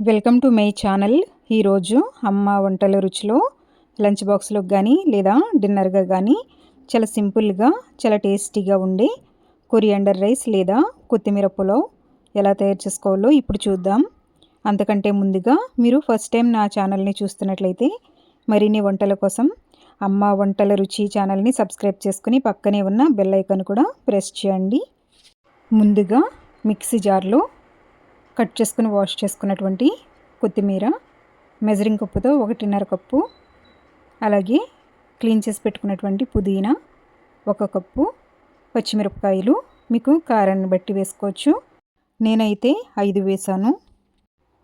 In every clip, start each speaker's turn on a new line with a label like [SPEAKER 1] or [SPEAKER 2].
[SPEAKER 1] Welcome to my channel. ఈరోజు అమ్మ వంటల రుచిలో లంచ్ బాక్స్లో కానీ లేదా డిన్నర్గా కానీ చాలా సింపుల్గా చాలా టేస్టీగా ఉండే కొరియాండర్ రైస్ లేదా కొత్తిమీర పులావ్ ఎలా తయారు చేసుకోవాలో ఇప్పుడు చూద్దాం. అంతకంటే ముందుగా మీరు ఫస్ట్ టైం నా ఛానల్ని చూస్తున్నట్లయితే మరిన్ని వంటల కోసం అమ్మ వంటల రుచి ఛానల్ని సబ్స్క్రైబ్ చేసుకుని పక్కనే ఉన్న బెల్ ఐకాన్ కూడా ప్రెస్ చేయండి. ముందుగా మిక్సీ జార్లో కట్ చేసుకుని వాష్ చేసుకున్నటువంటి కొత్తిమీర మెజరింగ్ కప్పుతో ఒకటిన్నర కప్పు అలాగే క్లీన్ చేసి పెట్టుకున్నటువంటి పుదీనా ఒక కప్పు పచ్చిమిరపకాయలు మీకు కారాన్ని బట్టి వేసుకోవచ్చు. నేనైతే ఐదు వేసాను.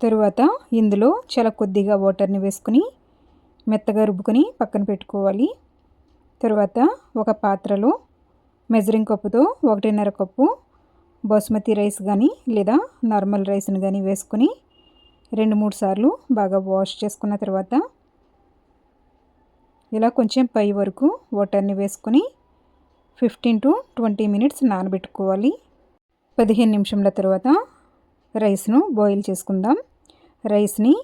[SPEAKER 1] తరువాత ఇందులో చాలా కొద్దిగా వాటర్ని వేసుకుని మెత్తగా రుబ్బుకొని పక్కన పెట్టుకోవాలి. తరువాత ఒక పాత్రలో మెజరింగ్ కప్పుతో ఒకటిన్నర కప్పు బాస్మతి రైస్ కానీ లేదా నార్మల్ రైస్ని కానీ వేసుకొని రెండు మూడు సార్లు బాగా వాష్ చేసుకున్న తర్వాత ఇలా కొంచెం పై వరకు వాటర్ని వేసుకొని ఫిఫ్టీన్ టు ట్వంటీ మినిట్స్ నానబెట్టుకోవాలి. పదిహేను నిమిషంల తర్వాత రైస్ను బాయిల్ చేసుకుందాం. రైస్ని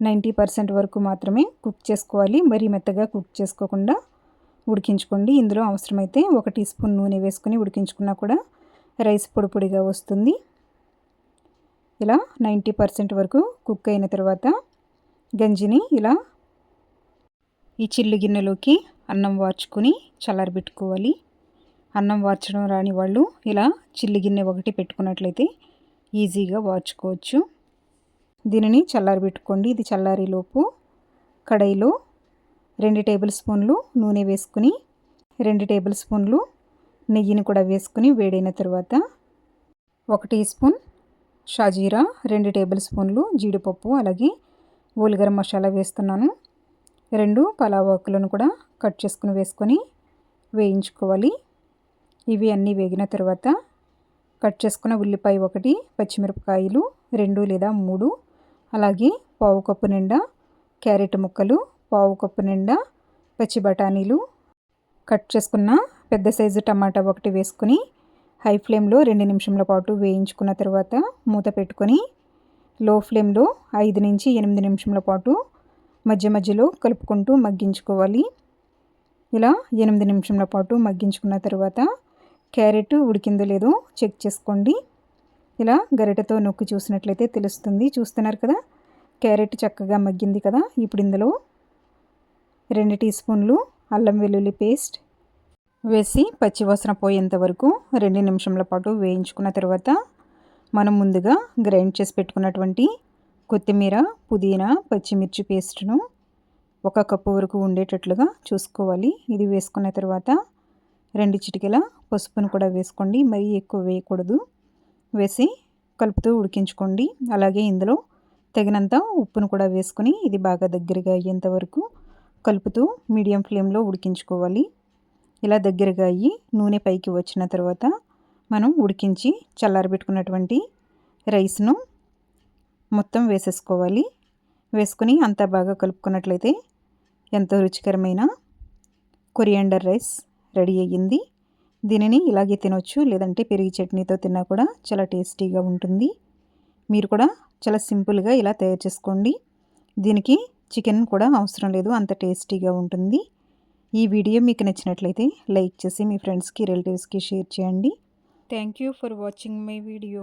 [SPEAKER 1] నైంటీ పర్సెంట్ వరకు మాత్రమే కుక్ చేసుకోవాలి. మరీ మెత్తగా కుక్ చేసుకోకుండా ఉడికించుకోండి. ఇందులో అవసరమైతే ఒక టీ స్పూన్ నూనె వేసుకొని ఉడికించుకున్నా కూడా రైస్ పొడి పొడిగా వస్తుంది. ఇలా నైంటీ పర్సెంట్ వరకు కుక్ అయిన తర్వాత గంజిని ఇలా ఈ చిల్లు గిన్నెలోకి అన్నం వార్చుకొని చల్లారబెట్టుకోవాలి అన్నం వార్చడం రాని వాళ్ళు ఇలా చిల్లి గిన్నె ఒకటి పెట్టుకున్నట్లయితే ఈజీగా వార్చుకోవచ్చు. దీనిని చల్లారబెట్టుకోండి ఇది చల్లారిలోపు కడాయిలో రెండు టేబుల్ స్పూన్లు నూనె వేసుకుని రెండు టేబుల్ స్పూన్లు నెయ్యిని కూడా వేసుకుని వేడైన తర్వాత ఒక టీ స్పూన్ షాజీరా రెండు టేబుల్ స్పూన్లు జీడిపప్పు అలాగే ఊలిగరం మసాలా వేస్తున్నాను. రెండు పలావ్ ఆకులను కూడా కట్ చేసుకుని వేసుకొని వేయించుకోవాలి. ఇవి అన్నీ వేగిన తర్వాత కట్ చేసుకున్న ఉల్లిపాయ ఒకటి పచ్చిమిరపకాయలు రెండు లేదా మూడు అలాగే పావు కప్పు నిండా క్యారెట్ ముక్కలు పావు కప్పు నిండా పచ్చి బఠానీలు కట్ చేసుకున్న పెద్ద సైజు టమాటా ఒకటి వేసుకుని హై ఫ్లేమ్లో రెండు నిమిషంల పాటు వేయించుకున్న తర్వాత మూత పెట్టుకొని లో ఫ్లేమ్లో ఐదు నుంచి ఎనిమిది నిమిషంల పాటు మధ్య మధ్యలో కలుపుకుంటూ మగ్గించుకోవాలి. ఇలా ఎనిమిది నిమిషంల పాటు మగ్గించుకున్న తర్వాత క్యారెట్ ఉడికిందో లేదో చెక్ చేసుకోండి. ఇలా గరిటతో నొక్కి చూసినట్లయితే తెలుస్తుంది. చూస్తున్నారు కదా? క్యారెట్ చక్కగా మగ్గింది కదా? ఇప్పుడు ఇందులో రెండు టీ స్పూన్లు అల్లం వెల్లుల్లి పేస్ట్ వేసి పచ్చివాసన పోయేంత వరకు రెండు నిమిషంల పాటు వేయించుకున్న తర్వాత మనం ముందుగా గ్రైండ్ చేసి పెట్టుకున్నటువంటి కొత్తిమీర పుదీనా పచ్చిమిర్చి పేస్ట్ను ఒక కప్పు వరకు ఉండేటట్లుగా చూసుకోవాలి. ఇది వేసుకున్న తర్వాత రెండు చిటికెల పసుపును కూడా వేసుకోండి. మరీ ఎక్కువ వేయకూడదు. వేసి కలుపుతూ ఉడికించుకోండి. అలాగే ఇందులో తగినంత ఉప్పును కూడా వేసుకొని ఇది బాగా దగ్గరగా అయ్యేంత వరకు కలుపుతూ మీడియం ఫ్లేమ్లో ఉడికించుకోవాలి. ఇలా దగ్గరగా అయ్యి నూనె పైకి వచ్చిన తర్వాత మనం ఉడికించి చల్లారబెట్టుకున్నటువంటి రైస్ను మొత్తం వేసేసుకోవాలి. వేసుకుని అంతా బాగా కలుపుకున్నట్లయితే ఎంతో రుచికరమైన కొరియాండర్ రైస్ రెడీ అయ్యింది. దీనిని ఇలాగే తినవచ్చు లేదంటే పెరిగి చట్నీతో తిన్నా కూడా చాలా టేస్టీగా ఉంటుంది. మీరు కూడా చాలా సింపుల్గా ఇలా తయారు చేసుకోండి. దీనికి చికెన్ కూడా అవసరం లేదు అంత టేస్టీగా ఉంటుంది. ఈ వీడియో మీకు నచ్చినట్లయితే లైక్ చేసి మీ ఫ్రెండ్స్కి రిలేటివ్స్కి షేర్ చేయండి. Thank you for watching my video